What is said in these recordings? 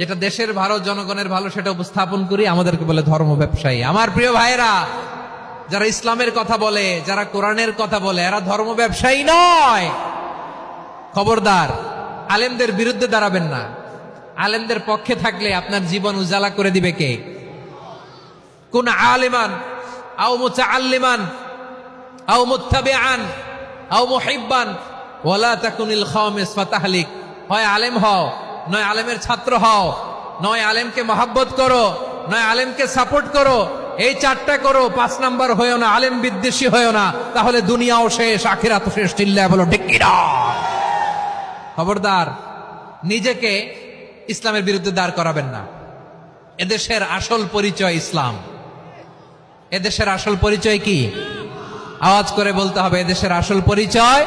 যেটা দেশের ভালো, জনগণের ভালো, সেটা উপস্থাপন করি, আমাদেরকে বলে ধর্ম ব্যবসায়ী। আমার প্রিয় ভাইরা যারা ইসলামের কথা বলে, যারা কোরআনের কথা বলে, এরা ধর্ম ব্যবসায়ী নয়। খবরদার, আলেমদের বিরুদ্ধে দাঁড়াবেন না। আলেমদের পক্ষে থাকলে আপনার জীবন উজালা করে দিবে কে? কোন আলেমান? আও ওয়ালা তাকুনিল হয় আলেম হও। নয় আলেমের ছাত্র হও। নয় আলেমকে মহাব্বত করো। নয় আলেমকে সাপোর্ট করো। এই চারটা করো, পাঁচ নাম্বার হয়েও না, আলেম বিদ্বেষী হয়েও না। তাহলে দুনিয়াও শেষ আখিরাত শেষ, চিল্লায় বলো খবরদার, নিজেকে ইসলামের বিরুদ্ধে দাঁড় করাবেন না। এদেশের আসল পরিচয় ইসলাম। এদেশের আসল পরিচয় কি? আওয়াজ করে বলতে হবে, এদেশের আসল পরিচয়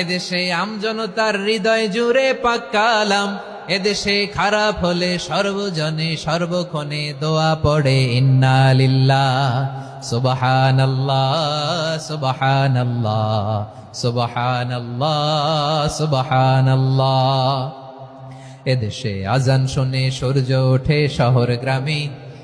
এদেশে আমজনতার হৃদয় জুড়ে পাক্কালাম এদেশে খারাপ হলে সর্বজনে সর্বক্ষণে দোয়া পড়ে, ইন্না লিল্লাহ, সুবহানাল্লাহ সুবহানাল্লাহ সুবহানাল্লাহ সুবহানাল্লাহ। এদেশে আজান শুনে, সূর্য ওঠে শহর গ্রামে।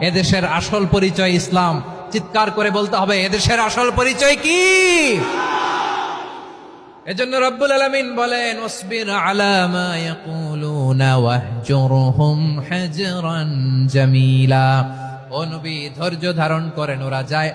এদেশের আসল পরিচয় ইসলাম। চিৎকার করে বলতে হবে, এদেশের আসল পরিচয় কি? এজন্য রব্বুল আলামিন বলেন ওসবির আলা মা ও নবী, ধৈর্য ধারণ করেন, ওরা যায়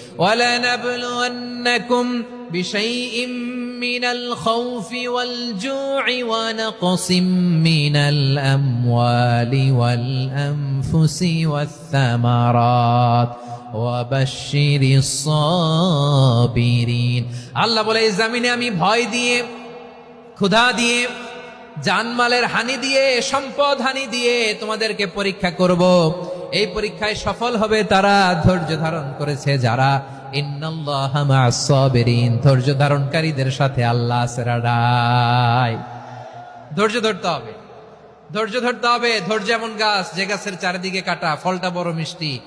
ওয়ালানাবলুয়ান্নাকুম বিশাইইম মিনাল খাউফি ওয়াল জু'i ওয়া নাকসিম মিনাল আমওয়ালি ওয়াল আনফুসি ওয়াথ থামারাত ওয়াবাশশিরিস সাবিরিন আল্লাহ বলে এই জমিনে আমি ভয় দিয়ে ক্ষুধা দিয়ে জানমালের হানি দিয়ে, সম্পদ হানি দিয়ে তোমাদেরকে পরীক্ষা করব। এই পরীক্ষায় সফল হবে তারা, ধৈর্য ধারণ করেছে যারা। ধৈর্য ধারণকারীদের সাথে আল্লাহ ধৈর্য ধরতে হবে। ধৈর্য ধরতে হবে, ধৈর্য এমন গাছ যে গাছের চারিদিকে কাটা, ফলটা বড় মিষ্টি।